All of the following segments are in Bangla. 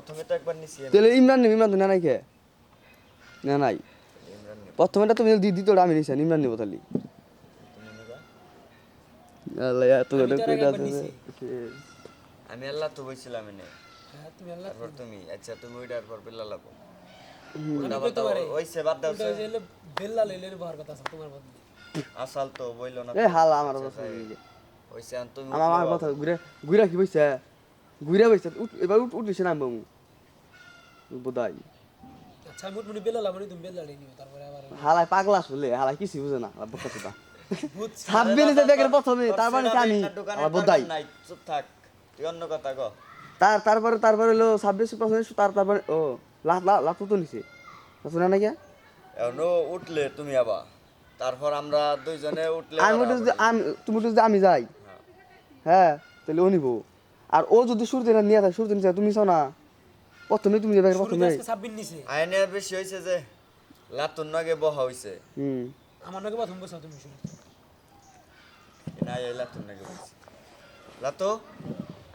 প্রথমে তো একবার নিছি তাহলে ইমরান নেব ইমরান তো না নাই কে? না নাই। প্রথমেটা তুমি আমি নিছি ইমরান নেব তাহলে। আল্লাহ এত আমি করে তো আর কইরা একবার আমি আল্লাহ তো বইছিলাম এনে। হ্যাঁ তুমি আল্লাহ তারপর তুমি আচ্ছা তুমি ওইটার পর বিল্লা লাগো বাদ দাও বেল্লা লইলে কথা আছে তোমার বদলে আসাল তো বইলো না এ হালা আমার কথা তুমি আমার ঘুরে ঘুরে কি বইছে? ঘুরে বইছে উঠ এবার উঠ উঠিছে না আচ্ছা তুমি নিও তারপরে আবার হালাই পাগলা আসলে হালাই কিছু বুঝে না বকা চোদা বুঝছি ছাব্বিশ নিচে দেখের প্রথমে তারপরে নিচে আমি? আমার নাই চুপ থাক তুই অন্য কথা কো তার তারপরে তারপরে হলো ছাব্বিশ প্রথমে তার তারপরে ও লাখ লাখ লাখ তো নিছে। শুনে না কি? এখন উঠলে তুমি আবার। তারপর আমরা দুইজনে উঠলে আমি উঠে যদি আমি তুমি উঠে আমি যাই। হ্যাঁ। হ্যাঁ তাহলে ও নিব। আর ও যদি শুরুতে না নিয়ে থাকে নিচে তুমি চাও না? প্রথমে তুমি যাবে প্রথমে আজকে 26 নিছে। আইনে বেশি হয়েছে যে লাতুর নগে বহা হয়েছে হুম। আমার নাকি প্রথম বসা তুমি শুরু না এই লাতুর নগে বলছি লাতু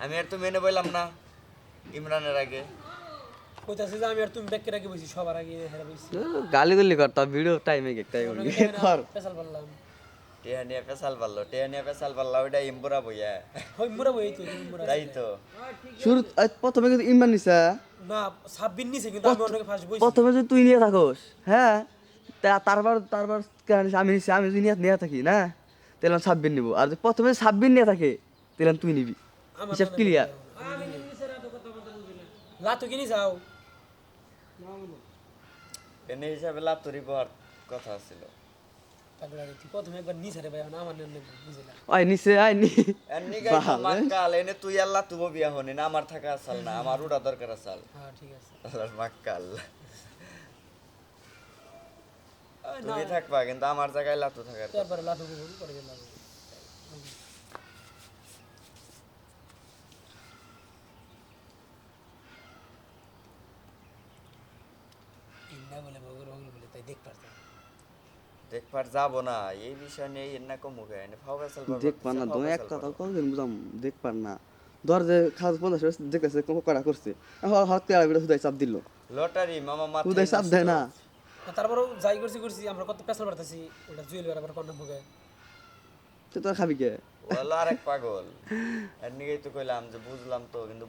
আমি আর তুমি এনে বললাম না ইমরানের আগে। কইতাছে যে আমি আর তুমি ব্যাক রাখি বসি সবার আগে হেরা বসি গালি দিল্লি কর তার ভিডিও টাইমে একটাই কর। পেশাল বললাম টেহা নিয়ে পেশাল পারল টেহা নিয়ে পেশাল পারল ওইটা ইম্বুরা বইয়া হই মুরা বই তো তুমি মুরা তাই তো। শুরু প্রথমে কিন্তু ইমরান নিছে। না 26 নিছে কিন্তু আমি অন্যকে ফার্স্ট বইছি। প্রথমে যদি তুই নিয়ে থাকোস হ্যাঁ? তা- তারপর তারপর আমি নিছি? আমি যদি নিয়ে নিয়ে থাকি না? তাহলে নিবো। আর যদি প্রথমে নিয়ে থাকে তাহলে তুই নিবি। হিসাব ক্লিয়ার লাতু কিনি যাও এনে হিসাবে লাতুরি বহার কথা ছিল আমার থাকা আসাল না আমার উড়া দরকার আসাল। হ্যাঁ ঠিক আছে। আল্লাহর মাক্কাল তুমি থাকবা কিন্তু আমার জায়গায় লাতু থাকার। তারপরে লাতু পরে বলে বগর বগর বলে তাই দেখ পারতাম। দেখবার যাব না এই বিষয় নিয়ে এর না কমুক এনে ফাও ফেসাল দেখ পার না তো এক কথা কতদিন বুঝাম দেখ পার না। ধর যে খাস পঞ্চাশ দেখতেছে করা করছে। হাত তেড়া বেড়ে চাপ দিল। লটারি মামা মাথা হুদাই চাপ দেয় না। তারপরেও যাই করছি করছি আমরা কত পেছাল পারতেছি ওটা জুয়েল বেড়াবার কন্যা ভোগে তুই তোর খাবি কে? ওলা আরেক পাগল। এর নিগেই তো কইলাম যে বুঝলাম তো কিন্তু